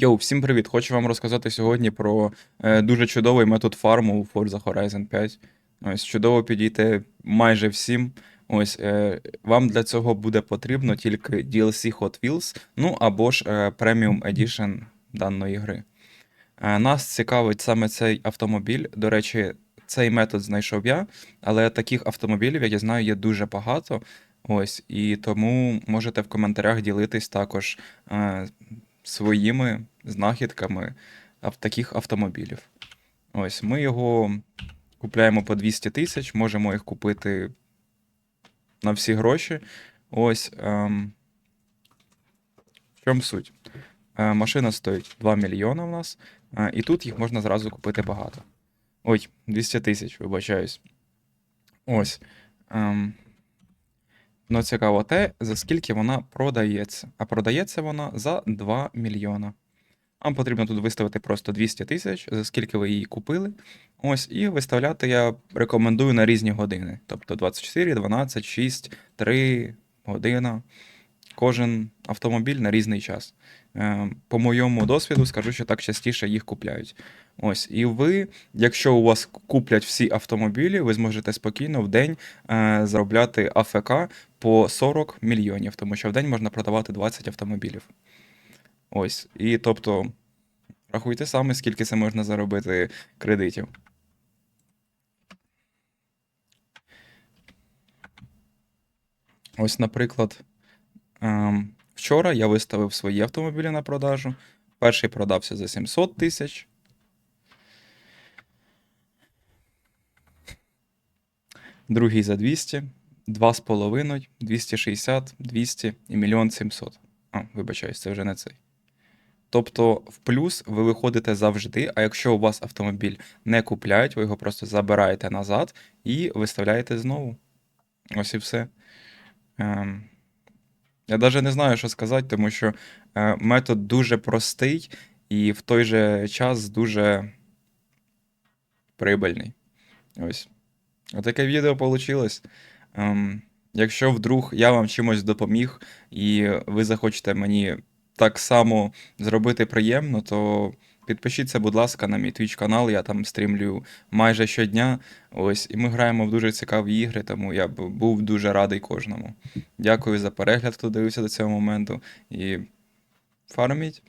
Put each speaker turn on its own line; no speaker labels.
Йоу, всім привіт! Хочу вам розказати сьогодні про е, дуже чудовий метод фарму у Forza Horizon 5. Ось чудово підійти майже всім. Ось е, вам для цього буде потрібно тільки DLC Hot Wheels, ну або ж е, Premium Edition даної гри. Е, нас цікавить саме цей автомобіль. До речі, цей метод знайшов я, але таких автомобілів, як я знаю, є дуже багато. Ось, і тому можете в коментарях ділитись також е, своїми знахідками таких автомобілів. Ось, ми його купляємо по 200 тисяч, можемо їх купити на всі гроші. Ось. Ем, в чому суть? Е, машина стоїть 2 мільйона в нас, е, і тут їх можна зразу купити багато. Ой, 200 тисяч, вибачаюсь. Ось. Ем, Ну, цікаво те, за скільки вона продається. А продається вона за 2 мільйона. Вам потрібно тут виставити просто 200 тисяч, за скільки ви її купили. Ось, і виставляти я рекомендую на різні години. Тобто 24, 12, 6, 3 година. Кожен автомобіль на різний час. Е, По моєму досвіду скажу, що так частіше їх купляють. Ось, і ви, якщо у вас куплять всі автомобілі, ви зможете спокійно в день е, заробляти АФК по 40 мільйонів, тому що в день можна продавати 20 автомобілів. Ось. І тобто, рахуйте самі, скільки це можна заробити кредитів. Ось, наприклад, ем, вчора я виставив свої автомобілі на продажу. Перший продався за 700 тисяч. Другий за 200, 2,5, 260, 200 і 1 700. А, вибачаюсь, це вже не цей. Тобто в плюс ви виходите завжди, а якщо у вас автомобіль не купляють, ви його просто забираєте назад і виставляєте знову. Ось і все. Ем, я навіть не знаю, що сказати, тому що е, метод дуже простий і в той же час дуже прибильний. Ось. Отаке відео вийшло. Ем, якщо вдруг я вам чимось допоміг, і ви захочете мені так само зробити приємно, то підпишіться, будь ласка, на мій Twitch канал. Я там стрімлю майже щодня. Ось, і ми граємо в дуже цікаві ігри, тому я б був дуже радий кожному. Дякую за перегляд, хто дивився до цього моменту. І фарміть.